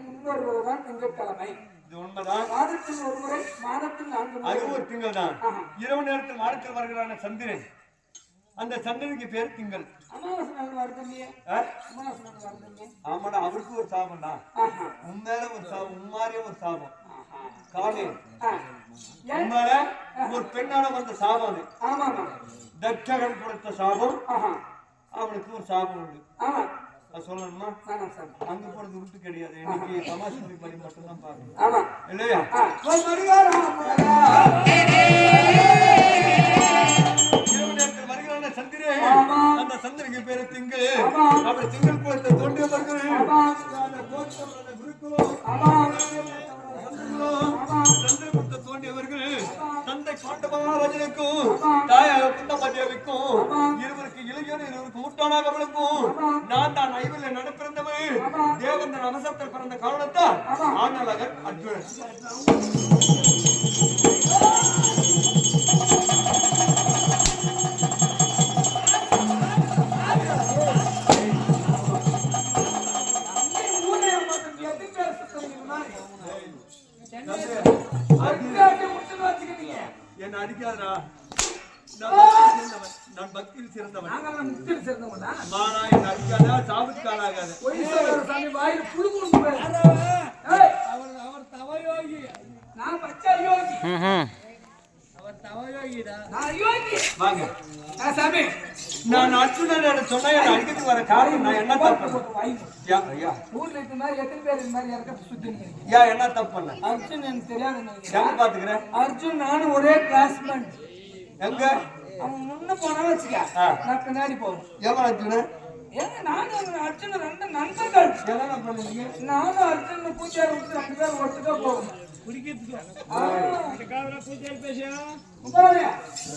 ஞாயிற்றுக்கிழமைக்கு முன் வருவதுதான் திங்கட்கிழமை இது உண்மைதான். மாதத்தில் ஒரு முறை மாதத்தில் நான்கு முறை. அது ஒரு திங்கள் தான். இரவு நேரத்தில் மாதத்தில் வருகிறான சந்திரன். அந்த சந்திரனுக்கு பேர் திங்கள். ஆமாடா அவருக்கு ஒரு சாபம் தான். ஆஹா. உண்மையில ஒரு சாபம் உண்மாரியே ஒரு சாபம். ஆ. ஏன் உண்மையில ஒரு பெண்ணால வந்த சாபம் அது. தட்சகன் கொடுத்த சாபம். அவனுக்கு ஒரு சாபம் உண்டு. சொல்லணுமா? ஆமா சார். அங்க போறது உருட்டு கிடையாது. இன்னைக்கு படி மட்டும்தான் ஆமா. இல்லையா? வருகிறான. அந்த சந்திரனுக்கு பேரு திங்கள். அப்படி திங்கள் குலத்தை தோன்றியவர்கள் ஆமா. நான் தான் ஐவில் நடப்பிறந்தவன். தேவந்தன் அம்சத்தில் பிறந்த காரணத்தால் ஆனலகன் அர்ஜுனன். என்னை அடிக்காதடா. நான் பக்தியில் சிறந்தவன். நான் பக்தியில் சிறந்தவன். ஆளாகாத பொய் சொல்ற சாமி வாயில் புழு. ஏய், அவர் அவர் தவயோகி. நான் பச்சை யோகி அவர் தவயோகிடா. நான் யோகி வாங்க. சாமி. நான் அர்ஜுனன் சொன்னா என்னை அடிக்கிறதுக்கு வர காரணம் நான் என்ன தப்பு ஐயா, ஊர்ல இருக்க மாதிரி எத்தனை பேர் இந்த மாதிரி இறக்க சுத்தி? ஐயா என்ன தப்பு பண்ண? அர்ஜுன் எனக்கு தெரியாது பாத்துக்கிறேன் அர்ஜுன் நானும் ஒரே கிளாஸ்மேட் எங்க அவன் முன்ன போனா வச்சுக்க. நான் பின்னாடி போவேன் எவன் அர்ஜுனன் ஏங்க நானும் அர்ஜுன் ரெண்டு நண்பர்கள் என்னென்ன பண்ணுவீங்க நானும் அர்ஜுன் பூஜை விட்டு ரெண்டு பேரும் ஒட்டுக்கா போவோம்.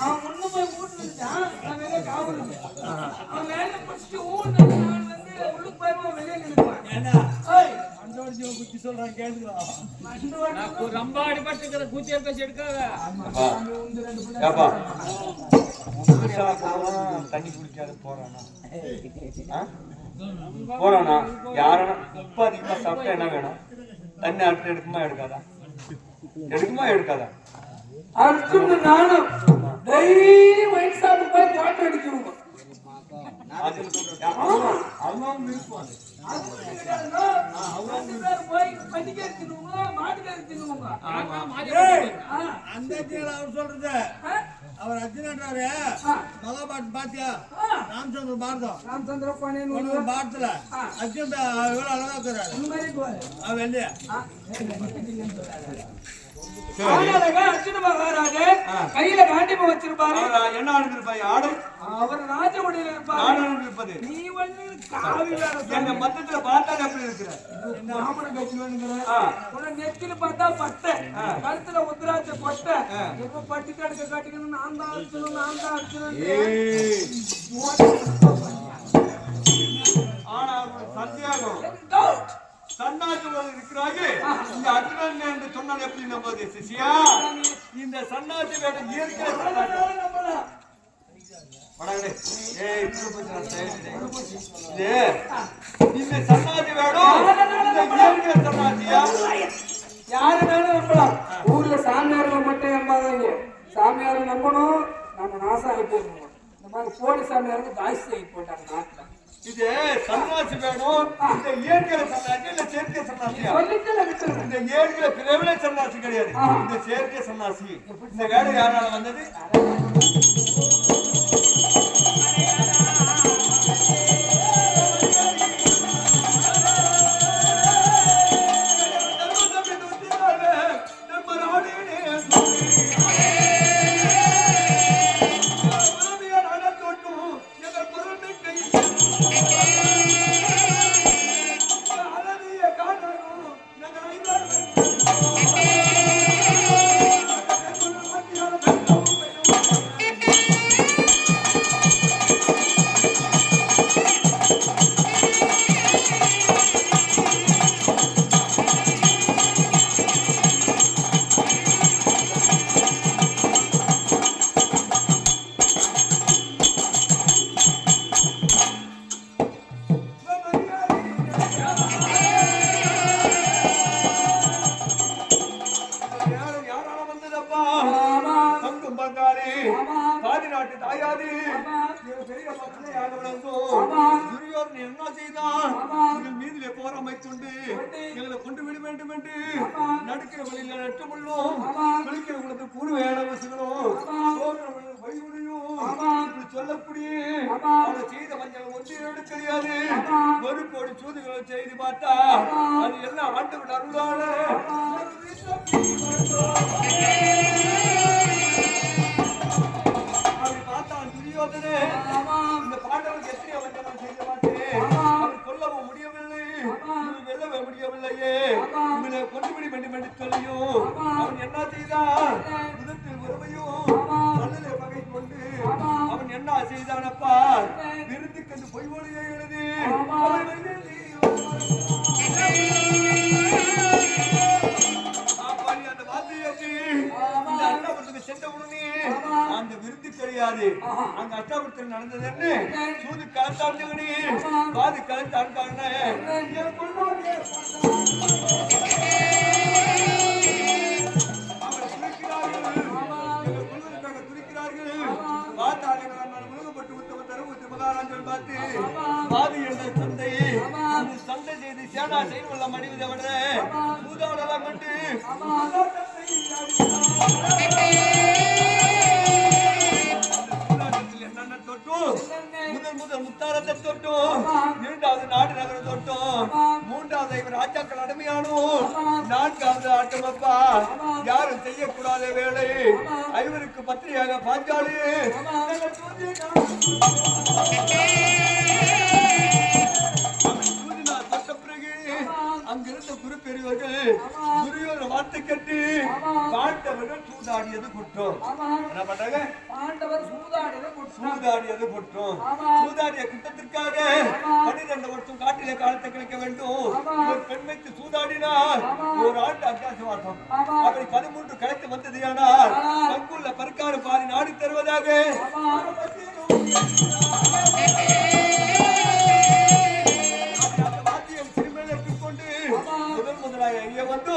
அவன் முன்ன போய் இருந்தான். நான் வெளிய காவல் இருந்தேன். அவன் மேல பிடிச்சிட்டு ஊடுனான். நான் வந்து உள்ளுக்கு வெளியே. ஏண்டா குத்தி சொல்றான் ரொம்ப அடிபட்டுக்கிற கூத்தியா பேசி எடுக்காத. போறான் தண்ணி குடிக்காத போறானா? ஆ? போறோம்னா யாரும் உப்பு அதிகமா சாப்பிட்டா என்ன வேணும்? தண்ணி அடுத்து எடுக்குமா எடுக்காதா? எடுக்குமா எடுக்காதா? அர்ஜுன் நானும் டெய்லி ஒயிட் ஷாப்பு போய் தோட்டம் அடிக்கணும் அந்த இடத்துல அவர் சொல்றது அவர் அர்ஜுனன்றாரு ஆ. மகாபாரத் பாத்தியா ஆ. ராமச்சந்திர பாரதம் ராமச்சந்திர பாண்டியன் ஒரு ஒண்ணு. பாரத்துல அர்ஜுன் எவ்வளவு அழகா இருக்கிறாரு இந்த ஆனாலங்க அர்ஜுன மகாராஜே கையில காண்டிபம் வச்சிருப்பாரு. என்ன அனுப்பியிருப்பாய் ஆடை. அவர் ராஜகுடியில இருப்பாரு. நீ வந்து காவி என்ன மத்தத்துல பார்த்தாலே எப்படி இருக்கிற? பிராமண கட்சி வேணுங்கிற? நெத்தில பார்த்தா பட்டை. கழுத்துல உத்தராட்ச கொட்டை. எப்ப பட்டி கடுக்க கட்டிக்கணும்? நான் தான் அடிச்சணும் நான் தான் அடிச்சணும் ஏய், ஆனா இந்த அர்ஜுனன் என்று சொன்னால் எப்படி நம்புவது சிசியா இந்த சன்னாசி வேடம் இயற்கை சன்னாசி வடகடே. ஏய், இப்படி போச்சு இந்த சன்னாசி வேடம் இந்த இயற்கை சன்னாசியா? யாரு வேணும் நம்பலாம். ஊர்ல சாமியார்களை மட்டும் நம்பாதீங்க. சாமியாரை நம்பணும் நம்ம நாசம் ஆகி போகணும் இந்த மாதிரி போலி சாமியாருக்கு ஜாஸ்தி ஆகி போட்டாங்க நாட்டுல. இது சன்னாசி வேடம் இந்த இயற்கை சன்னாசி இல்ல செயற்கை விட்டுருவேன் இந்த இயற்கை பிறவிலே சன்னாசி கிடையாது. இந்த செயற்கை சன்னாசி இந்த வேடம் யாரால வந்தது? பாதி நாட்டு தாயாதி. இவர் பெரிய மக்களையாக விளங்கும் துரியோதன் என்ன செய்தான்? எங்கள் மீதிலே போர் அமைத்துண்டு எங்களை கொண்டு விட வேண்டும் என்று நடுக்கிற வழியில நட்டுமுள்ளும் குளிக்கிற குளத்தில் கூறு வேலை இப்படி சொல்லக்கூடிய செய்த மஞ்சள் ஒன்று கிடையாது ஒரு கோடி சூதுகளை செய்து பார்த்தா அது எல்லாம் ஆண்டு விட இந்த பாண்டவருக்கு எத்தனை வஞ்சனம் செய்த மாட்டேன் அவன் கொல்லவும் முடியவில்லை. வெல்லவே முடியவில்லையே. இவனை கொண்டுபிடி வேண்டும் என்று சொல்லியும் அவன் என்ன செய்தான் முதத்தில் உறவையும் மண்ணிலே பகை கொண்டு அவன் என்ன செய்தானப்பா? விருந்துக்கு பொய் மொழியை எழுதி. அங்க அஷ்டாபுரத்தில் நடந்ததுன்னு சூது கலந்தாண்டுகனே பாது அந்த சந்தை செய்து சேனா செய்து கொள்ள மனித விட சூதாடலாம் கண்டு மூன்றாவது இவர் ராஜாக்கள் அடிமையானோ நான்காவது ஆட்டமப்பா யாரும் செய்யக்கூடாத வேலை ஐவருக்கு பத்திரியாக பாஞ்சாலி நாங்கள் அங்கிருந்த குரு பெரியவர்கள் வார்த்தை கட்டு பாண்டவர்கள் சூதாடியது குற்றம் என்ன பண்றாங்க? சூதாடியது குற்றம் சூதாடிய குற்றத்திற்காக அந்த காலத்தை கிடைக்க வேண்டும். ஒரு பெண்மைக்கு சூதாடினால் ஒரு ஆண்டு அத்தியாசவாசம் அப்படி பதிமூன்று கலத்து வந்ததையானால் பங்குள்ள பருக்காறு பாதி நாடு தருவதாக வாத்தியம் திருமணத்திற்கு கொண்டு முதல் முதலாக இங்கே வந்து